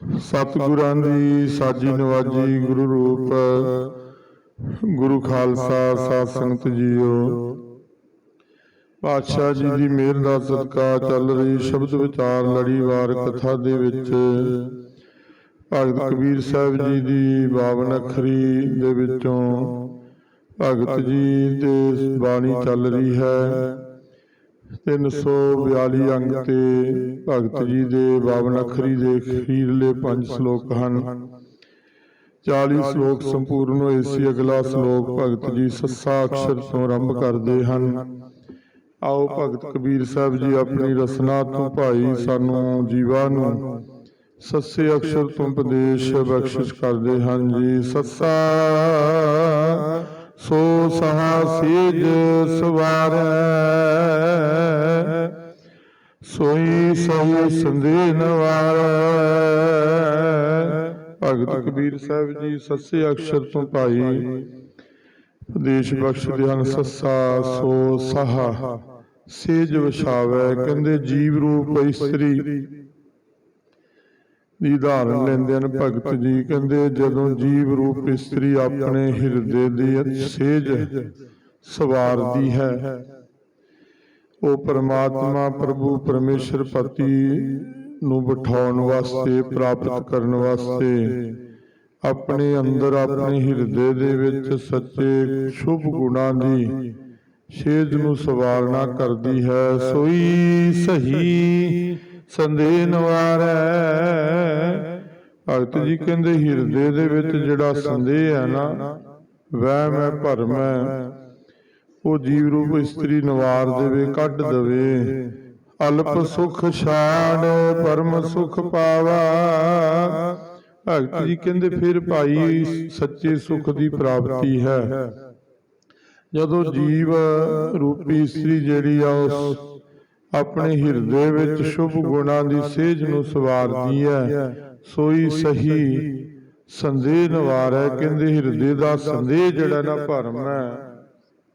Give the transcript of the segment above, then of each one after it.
ਸਤਿਗੁਰਾਂ ਦੀ ਸਾਜੀ ਨਵਾਜੀ ਗੁਰੂ ਰੂਪ, ਗੁਰੂ ਖਾਲਸਾ ਸਾਧ ਸੰਗਤ ਜੀਓ। ਪਾਤਸ਼ਾਹ ਜੀ ਦੀ ਮਿਹਰ ਦਾ ਸਦਕਾ ਚੱਲ ਰਹੀ ਸ਼ਬਦ ਵਿਚਾਰ ਲੜੀਵਾਰ ਕਥਾ ਦੇ ਵਿੱਚ। ਭਗਤ ਕਬੀਰ ਸਾਹਿਬ ਜੀ ਦੀ ਬਾਵਨ ਅਖਰੀ ਦੇ ਵਿੱਚੋਂ ਭਗਤ ਜੀ ਦੇ ਬਾਣੀ ਚੱਲ ਰਹੀ ਹੈ। 342 ਅੰਗ ਤੇ ਭਗਤ ਜੀ ਦੇ ਬਾਵਨ ਅਖਰੀ ਦੇ ਅਖੀਰਲੇ ਪੰਜ ਸ਼ਲੋਕ ਹਨ। 40 ਸ਼ਲੋਕ ਸੰਪੂਰਨ ਹੋਏ ਸੀ, ਅਗਲਾ ਸ਼ਲੋਕ ਭਗਤ ਜੀ ਸੱਸਾ ਅਕਸ਼ਰ ਤੋਂ ਆਰੰਭ ਕਰਦੇ ਹਨ। ਆਓ ਭਗਤ ਕਬੀਰ ਸਾਹਿਬ ਜੀ, ਆਪਣੀ ਰਸਨਾ ਤੋਂ ਭਾਈ ਸਾਨੂੰ ਜੀਵਾ ਨੂੰ ਸੱਸੇ ਅਕਸ਼ਰ ਤੋਂ ਉਪਦੇਸ਼ ਬਖਸ਼ਿਸ਼ ਕਰਦੇ ਹਨ ਜੀ। ਸੱਸਾ ਸੋ ਸਹਾ ਸੇਜ ਸਵਾਰੈ। ਸੋਈ ਸਹੀ ਸੰਦੇਹ ਨਵਾਰੈ। ਭਗਤ ਕਬੀਰ ਸਾਹਿਬ ਜੀ, ਸੱਸੇ ਅਕਸ਼ਰ ਤੋਂ ਭਾਈ। ਉਪਦੇਸ਼ ਬਖਸ਼ਦੇ ਹਨ ਸੱਸਾ, ਸੋ ਸਹਾ ਸੇਜ ਵਿਛਾਵੈ ਕਹਿੰਦੇ ਜੀਵ ਰੂਪ ਇਸਤਰੀ। ਦੀ ਧਾਰਨ ਲੈਂਦੇ ਹਨ। ਭਗਤ ਜੀ ਕਹਿੰਦੇ ਜਦੋਂ ਜੀਵ ਰੂਪ ਇਸਤਰੀ ਆਪਣੇ ਹਿਰਦੇ ਦੀ ਸੇਜ ਸਵਾਰਦੀ ਹੈ। ਉਹ ਪਰਮਾਤਮਾ ਪ੍ਰਭੂ ਪਰਮੇਸ਼ਰ ਪਤੀ ਨੂੰ ਬਿਠਾਉਣ ਵਾਸਤੇ ਪ੍ਰਾਪਤ ਕਰਨ ਵਾਸਤੇ ਆਪਣੇ ਅੰਦਰ ਆਪਣੇ ਹਿਰਦੇ ਦੇ ਵਿੱਚ ਸੱਚੇ ਸ਼ੁਭ ਗੁਣਾਂ ਦੀ ਸੇਜ ਨੂੰ ਸਵਾਰਨਾ ਕਰਦੀ ਹੈ। ਸੋਈ ਸਹੀ ਸੰਦੇਹ ਨਵਾਰੈ। ਭਗਤ ਜੀ ਕਹਿੰਦੇ, ਹਿਰਦੇ ਦੇ ਵਿੱਚ ਜਿਹੜਾ ਸੰਦੇਹ ਹੈ ਨਾ ਵਹਿਮ ਹੈ ਭਰਮ। ਹੈ ਉਹ ਜੀਵ ਰੂਪ ਇਸਤਰੀ ਨਵਾਰ ਦੇਵੇ, ਕੱਢ ਦੇਵੇ। ਅਲਪ ਸੁਖ ਛਾੜ ਪਰਮ ਸੁਖ ਪਾਵਾ। ਭਗਤ ਜੀ ਕਹਿੰਦੇ, ਫਿਰ ਭਾਈ ਸੱਚੇ ਸੁਖ ਦੀ ਪ੍ਰਾਪਤੀ ਹੈ। ਜਦੋਂ ਜੀਵ ਰੂਪੀ ਇਸਤਰੀ ਜਿਹੜੀ ਆ, ਉਸ ਆਪਣੇ ਹਿਰਦੇ ਵਿੱਚ ਸ਼ੁਭ ਗੁਣਾਂ ਦੀ ਸੇਜ ਨੂੰ ਸਵਾਰਦੀ ਹੈ ਸੋਈ ਸਹੀ ਸੰਦੇਹ ਨਵਾਰੈ ਕਹਿੰਦੇ ਹਿਰਦੇ ਦਾ ਸੰਦੇਹ ਜਿਹੜਾ ਨਾ ਭਰਮ ਹੈ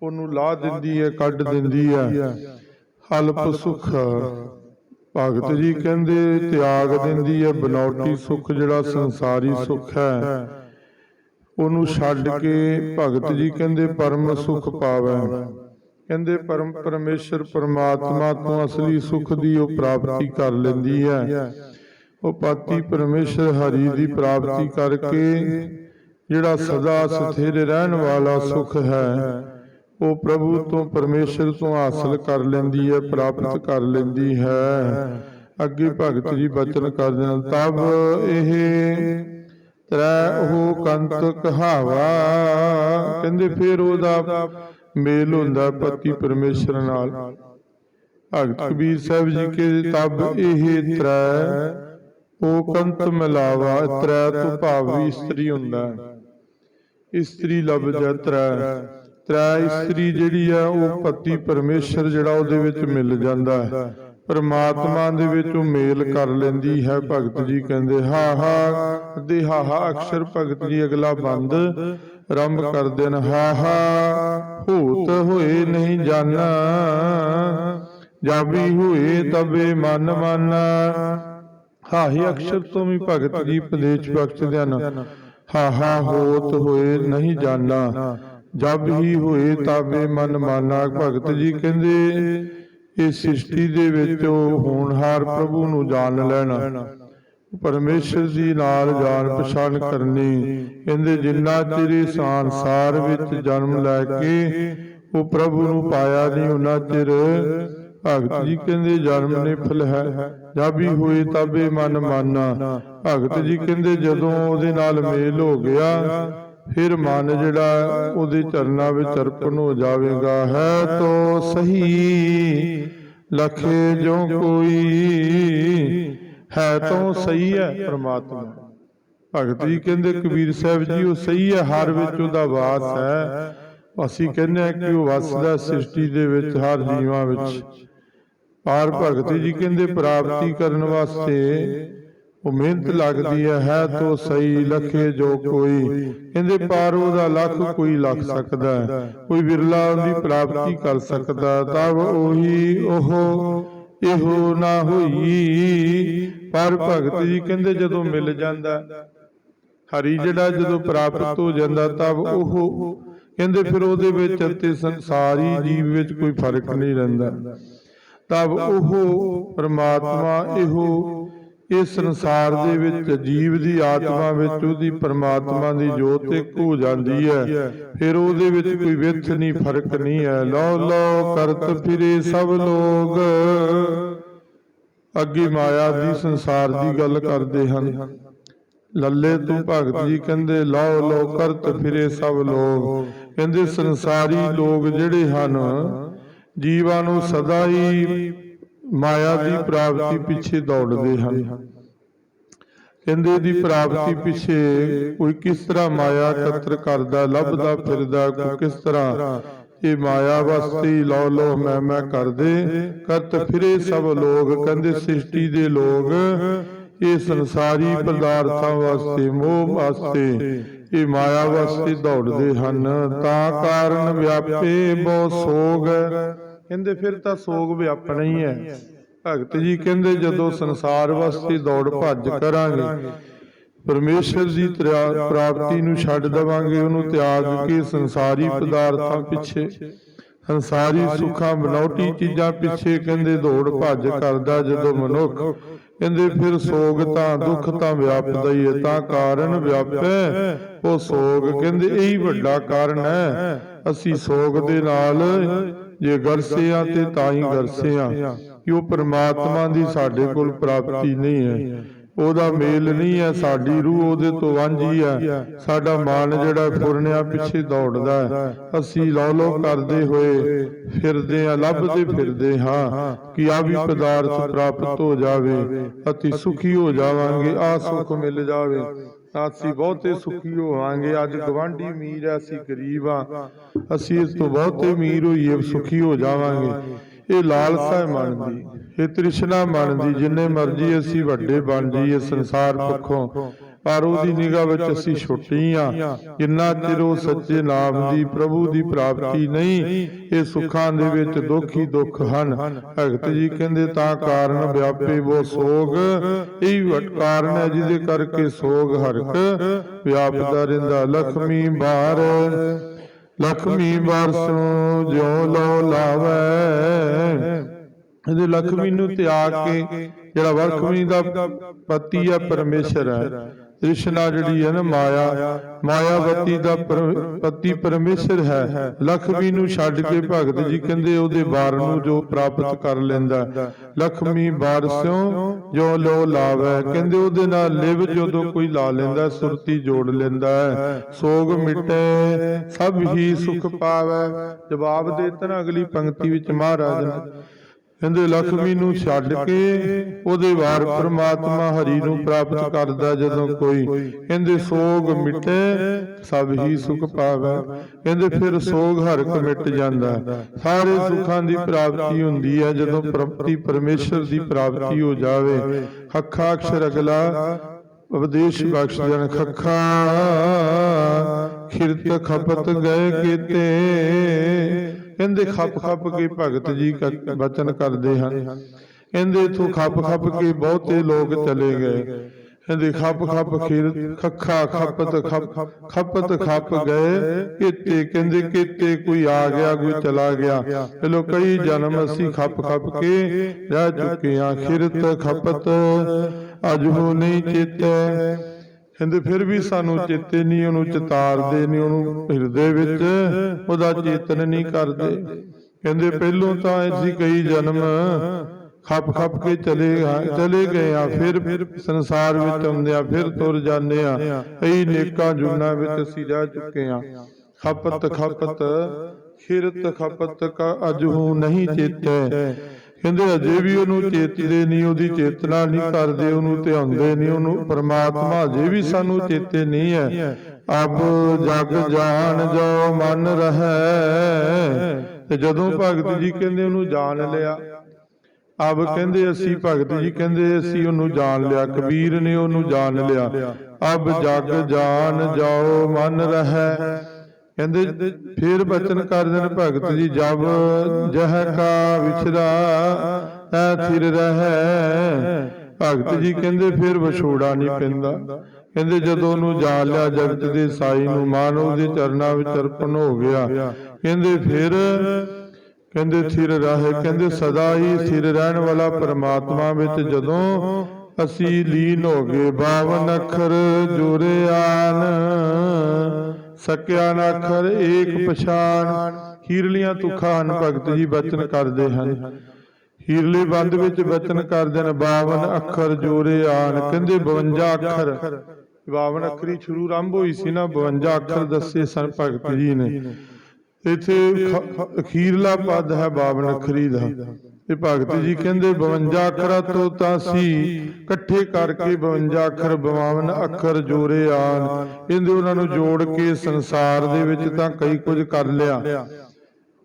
ਉਹਨੂੰ ਲਾ ਦਿੰਦੀ ਹੈ ਕੱਢ ਦਿੰਦੀ ਹੈ ਅਲਪ ਸੁਖ ਭਗਤ ਜੀ ਕਹਿੰਦੇ, ਤਿਆਗ ਦਿੰਦੀ ਹੈ ਬਨੌਟੀ ਸੁਖ ਜਿਹੜਾ ਸੰਸਾਰੀ ਸੁਖ ਹੈ ਉਹਨੂੰ ਛੱਡ ਕੇ ਭਗਤ ਜੀ ਕਹਿੰਦੇ, ਪਰਮ ਸੁਖ ਪਾਵੈ। ਕਹਿੰਦੇ ਪਰਮ ਪਰਮੇਸ਼ਰ ਪਰਮਾਤਮਾ ਤੋਂ ਅਸਲੀ ਸੁਖ ਦੀ ਉਹ ਪ੍ਰਾਪਤੀ ਕਰ ਲੈਂਦੀ ਹੈ। ਉਹ ਪਾਤੀ ਪਰਮੇਸ਼ਰ ਹਰੀ ਦੀ ਪ੍ਰਾਪਤੀ ਕਰਕੇ ਜਿਹੜਾ ਸਦਾ ਸਥਿਰ ਰਹਿਣ ਵਾਲਾ ਸੁਖ ਹੈ, ਉਹ ਪ੍ਰਭੂ ਤੋਂ ਪਰਮੇਸ਼ਰ ਤੋਂ ਹਾਸਲ ਕਰ ਲੈਂਦੀ ਹੈ, ਪ੍ਰਾਪਤ ਕਰ ਲੈਂਦੀ ਹੈ। ਅੱਗੇ ਭਗਤ ਜੀ ਬਚਨ ਕਰ ਦੇਣ ਤਬ ਇਹ ਤ੍ਰੈ ਉਹ ਕੰਤ ਕਹਾਵਾ। ਕਹਿੰਦੇ ਫਿਰ ਉਹਦਾ ਮੇਲ ਹੁੰਦਾ ਪਤੀ ਪਰਮੇਸ਼ਰ ਨਾਲ। ਭਗਤ ਕਬੀਰ ਸਾਹਿਬ ਜੀ ਕੇ ਤਬ ਇਹ ਤ੍ਰੈ ਉਹ ਕੰਤ ਮਿਲਾਵਾ ਤ੍ਰੈ ਤੋਂ ਭਾਵ ਵੀ ਇਸਤਰੀ ਹੁੰਦਾ। ਇਸਤਰੀ ਲਬਜ ਤ੍ਰੈ। ਤ੍ਰੈ। ਇਸਤਰੀ ਜਿਹੜੀ ਆ ਉਹ ਪਤੀ ਪਰਮੇਸ਼ਰ ਜਿਹੜਾ ਉਹਦੇ ਵਿੱਚ ਮਿਲ ਜਾਂਦਾ ਹੈ। ਪਰਮਾਤਮਾ ਦੇ ਵਿੱਚ ਉਹ ਮੇਲ ਕਰ ਲੈਂਦੀ ਹੈ। ਭਗਤ ਜੀ ਕਹਿੰਦੇ ਹਾ ਹਾ ਦੇ ਹਾ ਹਾ ਅਕਸ਼ਰ ਭਗਤ ਜੀ ਅਗਲਾ ਬੰਦ। ਆਰੰਭ ਕਰਦੇ ਨੇ ਹਾ ਭੂਤ ਹੋਏ ਨਹੀਂ ਜਾਣਾ। ਜਾਬੀ ਹੋਏ ਤਬੇ ਮਨ ਮਨ। ਹਾਹੀ ਅਕਸ਼ਰ ਤੋਂ ਵੀ ਭਗਤ ਜੀ ਉਪਦੇਸ਼ ਬਖਸ਼ਦੇ ਹਨ। ਹਾ ਹੋਤ ਹੋਏ ਨਹੀਂ ਜਾਣਾ। ਜਬ ਹੀ ਹੋਏ ਤਾਵੇ ਮਨ, ਮਾਨਾ, ਭਗਤ ਜੀ ਕਹਿੰਦੇ ਇਸ ਸ੍ਰਿਸ਼ਟੀ ਦੇ ਵਿੱਚ ਉਹ ਹੋਣਹਾਰ ਪ੍ਰਭੂ ਨੂੰ ਜਾਣ ਲੈਣਾ। ਪਰਮੇਸ਼ਰ ਜੀ ਨਾਲ ਜਾਣ ਪਛਾਣ ਕਰਨੀ ਕਹਿੰਦੇ ਜਿੰਨਾ ਚਿਰ ਸੰਸਾਰ ਵਿੱਚ ਜਨਮ ਲੈ ਕੇ ਉਹ ਪ੍ਰਭੂ ਨੂੰ ਪਾਇਆ ਨਹੀਂ, ਉਹਨਾਂ ਚਿਰ ਭਗਤ ਜੀ ਕਹਿੰਦੇ ਜਨਮ ਨੇ ਫਲ ਹੈ ਜਦ ਹੋਏ ਤਾਬੇ ਮਨ ਮਾਨਾ। ਭਗਤ ਜੀ ਕਹਿੰਦੇ ਜਦੋਂ ਉਹਦੇ ਨਾਲ ਮੇਲ ਹੋ ਗਿਆ, ਫਿਰ ਮਨ ਜਿਹੜਾ ਉਹਦੇ ਚਰਨਾਂ ਵਿੱਚ ਅਰਪਣ ਹੋ ਜਾਵੇਗਾ। ਹੈ ਤੋ ਸਹੀ, ਲਖੇ ਜੋ ਕੋਈ ਹੈ ਤੋ ਸਹੀ ਹੈ ਪ੍ਰਮਾਤਮਾ। ਭਗਤ ਜੀ ਕਹਿੰਦੇ ਕਬੀਰ ਸਾਹਿਬ ਜੀ ਉਹ ਸਹੀ ਹੈ ਹਰ ਵਿੱਚ ਉਹਦਾ ਵਾਸ ਹੈ। ਅਸੀਂ ਕਹਿੰਦੇ ਕਿ ਉਹ ਵਸਦਾ ਸ੍ਰਿਸ਼ਟੀ ਦੇ ਵਿੱਚ ਹਰ ਜੀਵਾਂ ਵਿੱਚ। ਪਾਰ ਭਗਤ ਜੀ ਕਹਿੰਦੇ ਪ੍ਰਾਪਤੀ ਕਰਨ ਵਾਸਤੇ ਉਹ ਮਿਹਨਤ ਲੱਗਦੀ ਹੈ ਹੈ ਤੋ ਸਹੀ ਲਖੇ ਜੋ ਕੋਈ। ਕਹਿੰਦੇ ਪਾਰ ਉਹਦਾ ਲੱਖ ਕੋਈ ਲੱਖ ਸਕਦਾ। ਕੋਈ ਵਿਰਲਾ ਉਹਦੀ ਪ੍ਰਾਪਤੀ ਕਰ ਸਕਦਾ ਤਬ ਉਹੀ ਉਹ ਇਹੋ ਨਾ ਹੋਈ। ਪਰ ਭਗਤ ਜੀ ਕਹਿੰਦੇ ਜਦੋਂ ਮਿਲ ਜਾਂਦਾ, ਹਰੀ ਜਿਹੜਾ ਜਦੋਂ ਪ੍ਰਾਪਤ ਹੋ ਜਾਂਦਾ ਤਬ ਉਹ। ਕਹਿੰਦੇ ਫਿਰ ਉਹਦੇ ਵਿੱਚ ਅਤੇ ਸੰਸਾਰੀ ਜੀਵ ਵਿੱਚ ਕੋਈ ਫ਼ਰਕ ਨਹੀਂ ਰਹਿੰਦਾ। ਤਬ ਉਹ ਪਰਮਾਤਮਾ ਇਹੋ ਇਸ ਸੰਸਾਰ ਦੇ ਵਿੱਚ ਜੀਵ ਦੀ ਆਤਮਾ ਵਿੱਚ ਉਹਦੀ ਪ੍ਰਮਾਤਮਾ ਦੀ ਜੋਤ ਇੱਕ ਹੋ ਜਾਂਦੀ ਹੈ। ਫਿਰ ਉਹਦੇ ਵਿੱਚ ਕੋਈ ਵਿਥ ਨਹੀਂ, ਫ਼ਰਕ ਨਹੀਂ ਹੈ। ਲੋ ਲੋ ਕਰਤ ਫਿਰੇ ਸਭ ਲੋਗ ਅੱਗੇ ਮਾਇਆ ਦੀ ਸੰਸਾਰ ਦੀ ਗੱਲ ਕਰਦੇ ਹਨ। ਲੱਲੇ ਤੋਂ ਭਗਤ ਜੀ ਕਹਿੰਦੇ, ਲਓ ਲਓ, ਕਰਤ ਫਿਰੇ ਸਭ ਲੋਗ ਕਹਿੰਦੇ, ਸੰਸਾਰੀ ਲੋਕ ਜਿਹੜੇ ਹਨ, ਜੀਵਾਂ ਨੂੰ ਸਦਾ ਹੀ ਮਾਇਆ ਦੀ ਪ੍ਰਾਪਤੀ ਪਿੱਛੇ ਦੌੜਦੇ ਹਨ। ਕਹਿੰਦੇ ਦੀ ਪ੍ਰਾਪਤੀ ਪਿੱਛੇ ਕੋਈ ਕਿਸ ਤਰ੍ਹਾਂ ਮਾਇਆ ਇਕੱਤਰ ਕਰਦਾ ਲੱਭਦਾ ਫਿਰਦਾ ਕੋਈ ਕਿਸ ਤਰ੍ਹਾਂ। ਇਹ ਮਾਇਆ ਵਸਤੀ ਲੋ ਲੋ ਮੈਂ ਮੈਂ ਕਰਦੇ ਕਰਤ ਫਿਰੇ ਸਭ ਲੋਕ ਕਹਿੰਦੇ ਸ੍ਰਿਸ਼ਟੀ ਦੇ ਲੋਕ ਇਹ ਸੰਸਾਰੀ ਪਦਾਰਥਾਂ ਵਾਸਤੇ ਮੋਹ ਵਾਸਤੇ ਇਹ ਮਾਇਆ ਵਾਸਤੇ ਦੌੜਦੇ ਹਨ। ਤਾਂ ਕਾਰਨ ਵਿਆਪੇ ਬਹੁ ਸੋਗ ਕਹਿੰਦੇ ਫਿਰ ਤਾਂ ਸੋਗ ਵਿਆਪਣਾ ਹੀ ਹੈ। ਭਗਤ ਜੀ ਕਹਿੰਦੇ ਜਦੋਂ ਸੰਸਾਰ ਵਾਸਤੇ ਦੌੜ ਭੱਜ ਕਰਾਂਗੇ, ਪਰਮੇਸ਼ਰ ਦੀ ਪ੍ਰਾਪਤੀ ਨੂੰ ਛੱਡ ਦੇਵਾਂਗੇ, ਉਹਨੂੰ ਤਿਆਗ ਕੇ ਸੰਸਾਰੀ ਪਦਾਰਥਾਂ ਪਿੱਛੇ, ਸੰਸਾਰੀ ਸੁੱਖਾਂ ਬਨੌਟੀ ਚੀਜ਼ਾਂ ਪਿੱਛੇ ਕਹਿੰਦੇ ਦੌੜ ਭੱਜ ਕਰਦਾ ਜਦੋਂ ਮਨੁੱਖ, ਕਹਿੰਦੇ ਫਿਰ ਸੋਗ ਤਾਂ ਦੁੱਖ ਤਾਂ ਵਿਆਪਦਾ ਹੀ ਹੈ, ਤਾਂ ਕਾਰਨ ਵਿਆਪੈ। ਉਹ ਸੋਗ ਕਹਿੰਦੇ ਇਹੀ ਵੱਡਾ ਕਾਰਨ ਹੈ, ਅਸੀਂ ਸੋਗ ਦੇ ਨਾਲ ਜੇ ਗਰਸੇ ਆ ਤੇ ਤਾਂ ਹੀ ਗਰਸੇ ਆ। ਕਿ ਉਹ ਪ੍ਰਮਾਤਮਾ ਦੀ ਸਾਡੇ ਕੋਲ ਪ੍ਰਾਪਤੀ ਨਹੀਂ ਹੈ? ਉਹਦਾ ਮੇਲ ਨਹੀਂ ਹੈ ਸਾਡੀ ਰੂਹ ਉਹਦੇ ਤੋਂ ਵਾਂਝੀ ਹੈ। ਸਾਡਾ ਮਨ ਜਿਹੜਾ ਫੁਰਨਿਆ ਪਿੱਛੇ ਦੌੜਦਾ ਹੈ। ਅਸੀਂ ਲੋ ਲੋ ਕਰਦੇ ਹੋਏ ਫਿਰਦੇ ਆ ਲੱਭਦੇ ਫਿਰਦੇ ਹਾਂ ਕਿ ਆ ਵੀ ਪਦਾਰਥ ਪ੍ਰਾਪਤ ਹੋ ਜਾਵੇ ਅਸੀਂ ਸੁਖੀ ਹੋ ਜਾਵਾਂਗੇ ਆ ਸੁਖ ਮਿਲ ਜਾਵੇ। ਅਸੀਂ ਬਹੁਤੇ ਸੁਖੀ ਹੋਵਾਂਗੇ ਅੱਜ ਗਵਾਂਢੀ ਅਮੀਰ ਹੈ ਅਸੀਂ ਗਰੀਬ ਆ ਅਸੀਂ ਇਸ ਤੋਂ ਬਹੁਤੇ ਅਮੀਰ ਹੋਈਏ ਸੁਖੀ ਹੋ ਜਾਵਾਂਗੇ। ਇਹ ਲਾਲਸਾ ਮਨ ਦੀ, ਇਹ ਤ੍ਰਿਸ਼ਨਾ ਮਨ ਦੀ, ਜਿੰਨੇ ਮਰਜ਼ੀ ਅਸੀਂ ਵੱਡੇ ਬਣ ਜਾਈਏ ਸੰਸਾਰ ਪੱਖੋਂ, ਪਰ ਉਹਦੀ ਨਿਗਾਹ ਵਿੱਚ ਅਸੀਂ ਛੋਟੀ ਆ ਜਿੰਨਾ ਚਿਰ ਉਹ ਸੱਚੇ ਨਾਮ ਦੀ, ਪ੍ਰਭੂ ਦੀ ਪ੍ਰਾਪਤੀ ਨਹੀਂ, ਇਹ ਸੁੱਖਾਂ ਦੇ ਵਿੱਚ ਦੁੱਖ ਹੀ ਦੁੱਖ ਹਨ। ਭਗਤ ਜੀ ਕਹਿੰਦੇ, ਤਾਂ ਕਾਰਨ ਵਿਆਪੇ ਉਹ ਸੋਗ, ਇਹ ਕਾਰਨ ਹੈ ਜਿਹਦੇ ਕਰਕੇ ਸੋਗ ਹਰਕ ਵਿਆਪਦਾ ਰਹਿੰਦਾ। ਲਖਮੀ ਬਾਰ ਲਖਮੀ ਵਰਸੋਂ ਜਿਉ ਲੋ ਲਾਵੇ। ਇਹਦੇ ਲਖਮੀ ਨੂੰ ਤਿਆਗ ਕੇ ਜਿਹੜਾ ਵਰਖਮੀ ਦਾ ਪਤੀ ਹੈ, ਪਰਮੇਸ਼ਰ ਹੈ। ਤ੍ਰਿਸ਼ਨਾ ਜਿਹੜੀ ਹੈ ਨਾ ਮਾਇਆ ਮਾਇਆਵਤੀ ਦਾ ਪਤੀ ਪਰਮੇਸ਼ਰ ਹੈ। ਲਖਮੀ ਨੂੰ ਛੱਡ ਕੇ ਭਗਤ ਜੀ ਕਹਿੰਦੇ ਉਹਦੇ ਬਾਰ ਨੂੰ ਜੋ ਪ੍ਰਾਪਤ ਕਰ ਲੈਂਦਾ। ਲਖਮੀ ਬਾਰਸਿਓ ਜੋ ਲੋ ਲਾਵੇ। ਕਹਿੰਦੇ ਉਹਦੇ ਨਾਲ ਲਿਵ ਜਦੋਂ ਕੋਈ ਲਾ ਲੈਂਦਾ, ਸੁਰਤੀ ਜੋੜ ਲੈਂਦਾ ਸੋਗ ਮਿਟੇ, ਸਭ ਹੀ ਸੁਖ ਪਾਵੇ। ਜਵਾਬ ਦੇ ਤਨ ਅਗਲੀ ਪੰਕਤੀ ਵਿੱਚ ਮਹਾਰਾਜ ਨੇ। ਕਹਿੰਦੇ ਲਖਮੀ ਨੂੰ ਛੱਡ ਕੇ ਉਹਦੇ ਵਾਰ ਪ੍ਰਮਾਤਮਾ ਹਰੀ ਨੂੰ ਪ੍ਰਾਪਤ ਕਰਦਾ ਜਦੋਂ ਕੋਈ। ਕਹਿੰਦੇ ਸੋਗ ਮਿਟੇ ਸਭ ਹੀ ਸੁਖ ਪਾਵੇ। ਕਹਿੰਦੇ ਫਿਰ ਸੋਗ ਹਰਕ ਮਿਟ ਜਾਂਦਾ। ਸਾਰੇ ਸੁੱਖਾਂ ਦੀ ਪ੍ਰਾਪਤੀ ਹੁੰਦੀ ਹੈ ਜਦੋਂ ਪ੍ਰਾਪਤੀ ਪਰਮੇਸ਼ਰ ਦੀ ਪ੍ਰਾਪਤੀ ਹੋ ਜਾਵੇ। ਹੱਖਾ ਅਕਸ਼ਰ ਅਗਲਾ ਉਪਦੇਸ਼ ਬਖਸ਼ ਜਨ ਖੱਖਾ ਖਿਰਤ ਖਪਤ ਗਏ ਕੀਤੇ ਕਹਿੰਦੇ ਖੱਪ ਖੱਪ ਕੇ ਭਗਤ ਜੀ ਕ- ਬਚਨ ਕਰਦੇ ਹਨ ਕਹਿੰਦੇ ਇਥੋਂ ਖੱਪ ਖੱਪ ਕੇ ਬਹੁਤੇ ਲੋਕ ਚਲੇ ਗਏ ਕਹਿੰਦੇ ਖੱਪ ਖੱਪ ਖੀਰ ਖੱਖਾ ਖਪਤ ਖੱਪ ਖਪਤ ਖੱਪ ਗਏ ਕੀਤੇ ਕਹਿੰਦੇ ਕੀਤੇ ਕੋਈ ਆ ਗਿਆ ਕੋਈ ਚਲਾ ਗਿਆ ਚਲੋ ਕਈ ਜਨਮ ਅਸੀਂ ਖੱਪ ਖੱਪ ਕੇ ਰਹਿ ਚੁੱਕੇ ਆ ਖਿਰਤ ਖਪਤ ਅਜ ਹੋ ਨਹੀਂ ਚੇਤੈ ਕਹਿੰਦੇ ਫਿਰ ਵੀ ਸਾਨੂੰ ਚੇਤੇ ਨਹੀਂ ਉਹਨੂੰ ਚਿਤਾਰਦੇ ਨਹੀਂ ਉਹਨੂੰ ਹਿਰਦੇ ਵਿੱਚ ਉਹਦਾ ਚੇਤਨ ਨਹੀਂ ਕਰਦੇ। ਕਹਿੰਦੇ ਪਹਿਲੋਂ ਤਾਂ ਅਸੀਂ ਕਈ ਜਨਮ ਖੱਪ ਖੱਪ ਕੇ ਚਲੇ ਚਲੇ ਗਏ ਆ ਫਿਰ ਸੰਸਾਰ ਵਿੱਚ ਆਉਂਦੇ ਆ ਫਿਰ ਤੁਰ ਜਾਂਦੇ ਆ। ਕਈ ਨੇਕਾਂ ਜੁਨਾ ਵਿੱਚ ਅਸੀਂ ਰਹਿ ਚੁੱਕੇ ਆ। ਖਪਤ ਖਪਤ ਖਿਰਤ ਖਪਤ ਕਾ ਅਜਹੂ ਨਹੀਂ ਚੇਤੈ। ਕਹਿੰਦੇ ਅਜੇ ਵੀ ਉਹਨੂੰ ਚੇਤਦੇ ਨਹੀਂ, ਉਹਦੀ ਚੇਤਨਾ ਨਹੀਂ ਕਰਦੇ, ਉਹਨੂੰ ਧਿਆਉਂਦੇ ਨਹੀਂ, ਉਹਨੂੰ ਪਰਮਾਤਮਾ ਅਜੇ ਵੀ ਸਾਨੂੰ ਚੇਤੇ ਨਹੀਂ ਹੈ। ਅਬ ਜਗ ਜਾਣ ਜੋ ਮਨ ਰਹੈ। ਤੇ ਜਦੋਂ ਭਗਤ ਜੀ ਕਹਿੰਦੇ ਉਹਨੂੰ ਜਾਣ ਲਿਆ ਅਬ ਕਹਿੰਦੇ ਅਸੀਂ ਭਗਤ ਜੀ ਕਹਿੰਦੇ ਅਸੀਂ ਉਹਨੂੰ ਜਾਣ ਲਿਆ, ਕਬੀਰ ਨੇ ਉਹਨੂੰ ਜਾਣ ਲਿਆ। ਅਬ ਜਗ ਜਾਣ ਜਾਓ, ਮਨ ਰਹੈ। ਕਹਿੰਦੇ ਫਿਰ ਬਚਨ ਕਰਦੇ ਭਗਤ ਜੀ ਜਬ ਜਹ ਕਾ ਵਿਚਰਾ ਐ ਥਿਰ ਰਹੈ। ਭਗਤ ਜੀ ਕਹਿੰਦੇ ਫਿਰ ਵਿਛੋੜਾ ਨਹੀਂ ਪੈਂਦਾ। ਕਹਿੰਦੇ ਜਦੋਂ ਉਹਨੂੰ ਜਾਣ ਲਿਆ ਜਗਤ ਦੇ ਸਾਈ ਨੂੰ, ਮਾਨਵ ਦੇ ਚਰਨਾਂ ਵਿੱਚ ਅਰਪਣ ਹੋ ਗਿਆ। ਕਹਿੰਦੇ ਫਿਰ, ਕਹਿੰਦੇ ਥਿਰ ਰਹੇ। ਕਹਿੰਦੇ ਸਦਾ ਹੀ ਥਿਰ ਰਹਿਣ ਵਾਲਾ ਪਰਮਾਤਮਾ ਵਿੱਚ ਜਦੋਂ ਅਸੀਂ ਲੀਨ ਹੋ ਗਏ 52 ਅੱਖਰ ਜੋਰੇ ਆਨ ਸਕਿਆ ਨਾ ਅੱਖਰ ਏਕ ਪਛਾਨ, ਹੀਰਲੀਆਂ ਤੁਖਾਂ ਹਨ, ਭਗਤ ਜੀ ਬਚਨ ਕਰਦੇ ਹਨ। ਹੀਰਲੇ ਬੰਦ ਵਿੱਚ ਬਚਨ ਕਰਦੇ ਨੇ 52 ਅੱਖਰ ਜੋਰੇ ਆਨ। ਕਹਿੰਦੇ 52 ਅੱਖਰ 52 ਅੱਖਰੀ ਸ਼ੁਰੂ ਆਰੰਭ ਹੋਈ ਸੀ ਨਾ 52 ਅੱਖਰ ਦੱਸੇ ਸਨ ਭਗਤ ਜੀ ਨੇ। ਇੱਥੇ ਅਖੀਰਲਾ ਪਦ ਹੈ 52 ਅੱਖਰੀ ਦਾ। ਤੇ ਭਗਤ ਜੀ ਕਹਿੰਦੇ 52 ਅੱਖਰਾਂ ਤੋਂ ਤਾਂ ਸੀ ਇਕੱਠੇ ਕਰਕੇ 52 ਅੱਖਰ 52 ਅੱਖਰ ਜੋੜੇ ਆਨ। ਕਹਿੰਦੇ ਉਹਨਾਂ ਨੂੰ ਜੋੜ ਕੇ ਸੰਸਾਰ ਦੇ ਵਿੱਚ ਤਾਂ ਕਈ ਕੁਝ ਕਰ ਲਿਆ।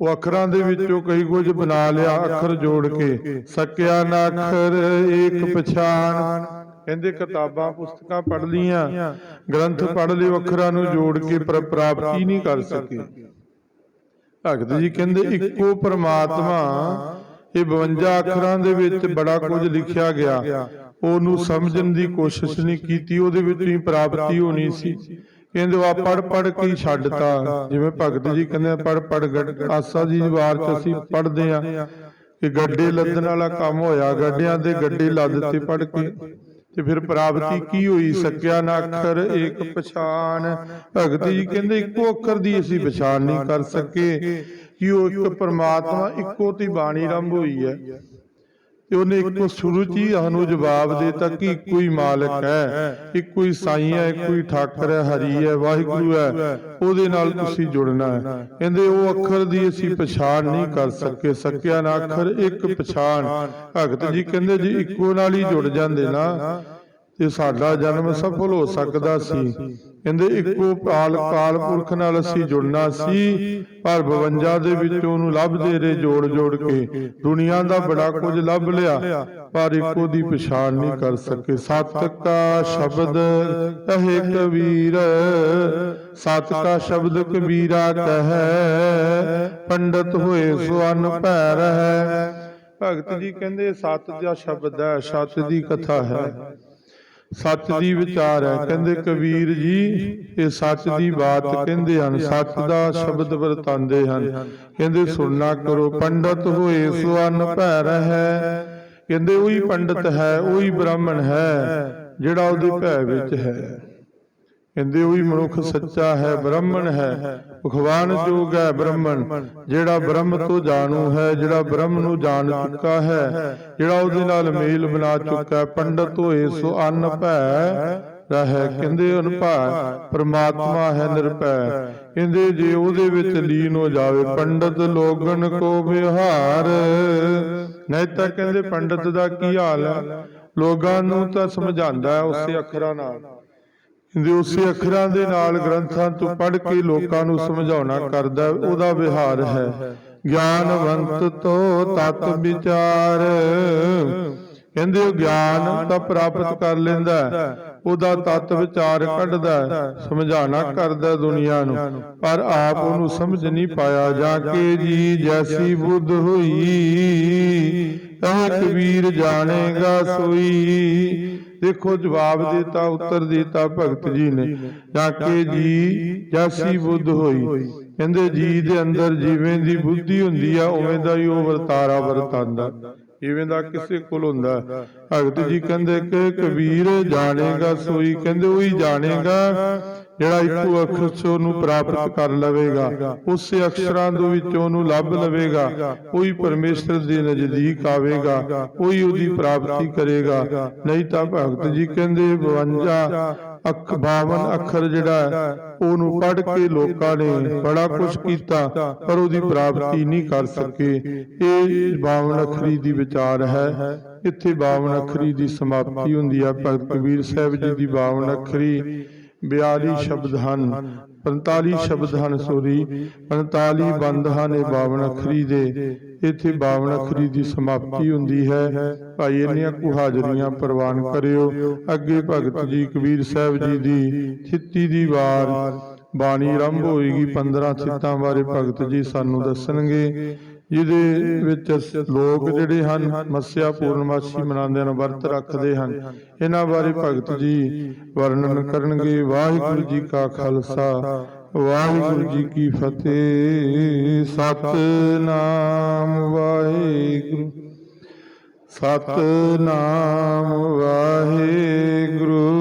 ਉਹ ਅੱਖਰਾਂ ਦੇ ਵਿੱਚੋਂ ਕਈ ਕੁਝ ਬਣਾ ਲਿਆ ਅੱਖਰ ਜੋੜ ਕੇ। ਸਕਿਆ ਨਾ ਅੱਖਰ ਏਕ ਪਛਾਣ। ਕਹਿੰਦੇ ਕਿਤਾਬਾਂ ਪੁਸਤਕਾਂ ਪੜ੍ਹ ਲੀਆਂ ਗ੍ਰੰਥ ਪੜ੍ਹ ਲਏ ਅੱਖਰਾਂ ਨੂੰ ਜੋੜ ਕੇ ਪਰ ਪ੍ਰਾਪਤੀ ਨਹੀਂ ਕਰ ਸਕੇ। ਭਗਤ ਜੀ ਕਹਿੰਦੇ ਇੱਕੋ ਪ੍ਰਮਾਤਮਾ ਇਹ 52 ਅੱਖਰਾਂ ਦੇ ਵਿੱਚ ਬੜਾ ਕੁਝ ਲਿਖਿਆ ਗਿਆ। ਉਹਨੂੰ ਸਮਝਣ ਦੀ ਕੋਸ਼ਿਸ਼ ਨਹੀਂ ਕੀਤੀ ਉਹਦੇ ਵਿੱਚ ਹੀ ਪ੍ਰਾਪਤੀ ਹੋਣੀ ਸੀ। ਕਹਿੰਦੇ ਆ ਪੜ ਪੜ ਕੇ ਛੱਡਤਾ। ਜਿਵੇਂ ਭਗਤ ਜੀ ਕਹਿੰਦੇ ਪੜ ਪੜ ਆਸਾ ਜੀ ਦੀ ਵਾਰ ਚ ਅਸੀਂ ਪੜਦੇ ਆ ਕਿ ਗੱਡੇ ਲੱਦਣ ਵਾਲਾ ਕੰਮ ਹੋਇਆ ਗੱਡਿਆਂ ਦੇ ਗੱਡੇ ਲੱਦ ਤੇ ਪੜ ਕੇ। ਤੇ ਫਿਰ ਪ੍ਰਾਪਤੀ ਕੀ ਹੋਈ? ਸਕਿਆ ਨਾ ਅੱਖਰ ਇੱਕ ਪਛਾਨ ਭਗਤ ਜੀ ਕਹਿੰਦੇ ਇੱਕੋ ਅੱਖਰ ਦੀ ਅਸੀਂ ਪਛਾਣ ਨਹੀਂ ਕਰ ਸਕੇ। ਕਿ ਉਹ ਇੱਕ ਪਰਮਾਤਮਾ ਇੱਕੋ ਤੇ ਬਾਣੀ ਆਰੰਭ ਹੋਈ ਹੈ। ਤੇ ਉਹਨੇ ਇੱਕੋ ਸ਼ੁਰੂ ਚ ਹੀ ਸਾਨੂੰ ਜਵਾਬ ਦੇਤਾ ਕਿ ਇੱਕੋ ਹੀ ਮਾਲਕ ਹੈ ਇੱਕੋ ਹੀ ਸਾਈਂ ਹੈ ਇੱਕੋ ਹੀ ਠਾਕਰ ਹੈ ਹਰੀ ਹੈ ਵਾਹਿਗੁਰੂ ਹੈ। ਉਹਦੇ ਨਾਲ ਤੁਸੀਂ ਜੁੜਨਾ ਹੈ। ਕਹਿੰਦੇ ਉਹ ਅੱਖਰ ਦੀ ਅਸੀਂ ਪਛਾਣ ਨਹੀਂ ਕਰ ਸਕੇ ਸਕਿਆ ਨਾ ਅੱਖਰ ਇੱਕ ਪਛਾਣ। ਭਗਤ ਜੀ ਕਹਿੰਦੇ ਜੀ ਇੱਕੋ ਨਾਲ ਹੀ ਜੁੜ ਜਾਂਦੇ ਨਾ ਤੇ ਸਾਡਾ ਜਨਮ ਸਫਲ ਹੋ ਸਕਦਾ ਸੀ। ਕਹਿੰਦੇ ਇੱਕੋ ਕਾਲ ਕਾਲ ਪੁਰਖ ਨਾਲ ਅਸੀਂ ਜੁੜਨਾ ਸੀ ਪਰ 52 ਦੇ ਵਿੱਚ ਉਹਨੂੰ ਲੱਭਦੇ ਰਹੇ ਜੋੜ ਜੋੜ ਕੇ। ਦੁਨੀਆ ਦਾ ਬੜਾ ਕੁਝ ਲੱਭ ਲਿਆ ਪਰ ਇੱਕੋ ਦੀ ਪਛਾਣ ਨਹੀਂ ਕਰ ਸਕੇ। ਸਤ ਕਾ ਸ਼ਬਦ ਕਹੇ ਕਬੀਰ ਸਤ ਕਾ ਸ਼ਬਦ ਕਬੀਰਾ ਕਹੈ ਪੰਡਤ ਹੋਏ ਸੋ ਅਨ ਭੈ ਰਹੈ ਭਗਤ ਜੀ ਕਹਿੰਦੇ ਸਤ ਦਾ ਸ਼ਬਦ ਹੈ ਸਤ ਦੀ ਕਥਾ ਹੈ। ਸੱਚ ਦੀ ਵਿਚਾਰ ਹੈ। ਕਹਿੰਦੇ ਕਬੀਰ ਜੀ, ਇਹ ਸੱਚ ਦੀ ਬਾਤ ਕਹਿੰਦੇ ਹਨ। ਸੱਚ ਦਾ ਸ਼ਬਦ ਵਰਤਾਂਦੇ ਹਨ। ਕਹਿੰਦੇ, ਸੁਣਨਾ ਕਰੋ, ਪੰਡਤ ਹੋਏ ਸੋ ਅਨ ਭੈ ਰਹੈ। ਕਹਿੰਦੇ, ਉਹੀ ਪੰਡਤ ਹੈ, ਉਹੀ ਬ੍ਰਾਹਮਣ ਹੈ, ਜਿਹੜਾ ਉਹਦੇ ਭੈ ਵਿੱਚ ਹੈ। ਕਹਿੰਦੇ ਉਹੀ ਮਨੁੱਖ ਸੱਚਾ ਹੈ, ਬ੍ਰਾਹਮਣ ਹੈ। ਭਗਵਾਨ ਜੋਗ ਹੈ, ਬ੍ਰਾਹਮਣ। ਜਿਹੜਾ ਬ੍ਰਹਮ ਤੋਂ ਜਾਣੂ ਹੈ, ਜਿਹੜਾ ਬ੍ਰਹਮ ਨੂੰ ਜਾਣ ਚੁੱਕਾ ਹੈ, ਜਿਹੜਾ ਉਹਦੇ ਨਾਲ ਮੇਲ ਬਣਾ ਚੁੱਕਾ ਪੰਡਤ ਹੋਏ ਸੋ ਅੰਨ ਭੈ ਰਹਿ। ਕਹਿੰਦੇ ਅਨਭੈ, ਪ੍ਰਮਾਤਮਾ ਹੈ ਨਿਰਭੈ। ਕਹਿੰਦੇ ਜੇ ਉਹਦੇ ਵਿੱਚ ਲੀਨ ਹੋ ਜਾਵੇ, ਪੰਡਤ ਲੋਗਨ ਕੋ ਵਿਹਾਰ। ਨਹੀਂ ਤਾਂ ਕਹਿੰਦੇ ਪੰਡਤ ਦਾ ਕੀ ਹਾਲ ਹੈ? ਲੋਕਾਂ ਨੂੰ ਤਾਂ ਸਮਝਾਉਂਦਾ ਹੈ ਉਸੇ ਅੱਖਰਾਂ ਨਾਲ। ਕਹਿੰਦੇ ਉਸੇ ਅੱਖਰਾਂ ਦੇ ਨਾਲ ਗ੍ਰੰਥਾਂ ਤੋਂ ਪੜ੍ਹ ਕੇ ਲੋਕਾਂ ਨੂੰ ਸਮਝਾਉਣਾ ਕਰਦਾ ਹੈ, ਉਹਦਾ ਵਿਹਾਰ ਹੈ। ਗਿਆਨਵੰਤ ਤੋਂ ਤਤ ਵਿਚਾਰ। ਕਹਿੰਦੇ ਉਹ ਗਿਆਨ ਤਾਂ ਪ੍ਰਾਪਤ ਕਰ ਲੈਂਦਾ ਉਹਦਾ ਤਤ ਵਿਚਾਰ ਕੱਢਦਾ ਹੈ, ਸਮਝਾਉਣਾ ਕਰਦਾ ਹੈ ਦੁਨੀਆ ਨੂੰ। ਪਰ ਆਪ ਉਹਨੂੰ ਸਮਝ ਨਹੀਂ ਪਾਇਆ ਜਾਂ ਕਿ ਜੀ ਜੈਸੀ ਬੁੱਧ ਹੋਈ ਤਾਂ ਕਬੀਰ ਜਾਣੇਗਾ ਸੋਈ। ਦੇਖੋ ਜਵਾਬ ਦਿੱਤਾ, ਉੱਤਰ ਦਿੱਤਾ ਭਗਤ ਜੀ ਨੇ। ਜਾਂ ਜੀ, ਜੈਸੀ ਬੁੱਧ ਹੋਈ। ਕਹਿੰਦੇ ਜੀ ਦੇ ਅੰਦਰ ਜਿਵੇਂ ਦੀ ਬੁੱਧੀ ਹੁੰਦੀ ਆ, ਉਵੇਂ ਦਾ ਹੀ ਉਹ ਵਰਤਾਰਾ ਵਰਤਾਂਦਾ ਜਿਵੇਂ ਦਾ ਕਿਸੇ ਕੋਲ ਹੁੰਦਾ। ਭਗਤ ਜੀ ਕਹਿੰਦੇ ਕਿ ਕਬੀਰ ਜਾਣੇਗਾ, ਸੋਈ ਕਹਿੰਦੇ ਉਹੀ ਜਾਣੇਗਾ। ਜਿਹੜਾ ਇੱਕੋ ਅੱਖਰ ਚੋਂ ਨੂੰ ਪ੍ਰਾਪਤ ਕਰ ਲਵੇਗਾ ਉਸੇ ਅਕਸ਼ਰਾਂ ਦੇ ਵਿੱਚੋਂ ਉਹਨੂੰ ਲੱਭ ਲਵੇਗਾ। ਉਹੀ ਪਰਮੇਸ਼ਰ ਦੇ ਨਜ਼ਦੀਕ ਆਵੇਗਾ ਉਹੀ ਉਹਦੀ ਪ੍ਰਾਪਤੀ ਕਰੇਗਾ। ਨਹੀਂ ਤਾਂ ਭਗਤ ਜੀ ਕਹਿੰਦੇ 52 ਅੱਖ 52 ਅੱਖਰ ਜਿਹੜਾ ਉਹਨੂੰ ਪੜ੍ਹ ਕੇ ਲੋਕਾਂ ਨੇ ਬੜਾ ਕੁਝ ਕੀਤਾ ਪਰ ਉਹਦੀ ਪ੍ਰਾਪਤੀ ਨਹੀਂ ਕਰ ਸਕੇ। ਇਹ 52 ਅੱਖਰੀ ਦੀ ਵਿਚਾਰ ਹੈ। ਇੱਥੇ 52 ਅੱਖਰੀ ਦੀ ਸਮਾਪਤੀ ਹੁੰਦੀ ਹੈ ਭਗਤ ਕਬੀਰ ਸਾਹਿਬ ਜੀ ਦੀ 52 ਅੱਖਰੀ। 42 ਸ਼ਬਦ ਹਨ 45 ਸ਼ਬਦ ਹਨ ਸੋਰੀ 45 ਬੰਦ ਹਨ ਇਹ 52 ਅੱਖਰੀ ਦੇ। ਇੱਥੇ 52 ਅੱਖਰੀ ਦੀ ਸਮਾਪਤੀ ਹੁੰਦੀ ਹੈ। ਭਾਈ ਇੰਨੀਆਂ ਕੁ ਹਾਜ਼ਰੀਆਂ ਪ੍ਰਵਾਨ ਕਰਿਓ। ਅੱਗੇ ਭਗਤ ਜੀ ਕਬੀਰ ਸਾਹਿਬ ਜੀ ਦੀ ਚਿੱਤੀ ਦੀ ਵਾਰ। ਬਾਣੀ ਆਰੰਭ ਹੋਏਗੀ 15 ਚਿੱਤਾਂ ਬਾਰੇ ਭਗਤ ਜੀ ਸਾਨੂੰ ਦੱਸਣਗੇ। ਜਿਹਦੇ ਵਿੱਚ ਲੋਕ ਜਿਹੜੇ ਹਨ ਮੱਸਿਆ ਪੂਰਨਮਾਸ਼ੀ ਮਨਾਉਂਦੇ ਹਨ ਵਰਤ ਰੱਖਦੇ ਹਨ। ਇਹਨਾਂ ਬਾਰੇ ਭਗਤ ਜੀ ਵਰਣਨ ਕਰਨਗੇ। ਵਾਹਿਗੁਰੂ ਜੀ ਕਾ ਖਾਲਸਾ। ਵਾਹਿਗੁਰੂ ਜੀ ਕੀ ਫਤਿਹ। ਸਤਨਾਮ ਵਾਹਿਗੁਰੂ। ਸਤਨਾਮ ਵਾਹਿਗੁਰੂ।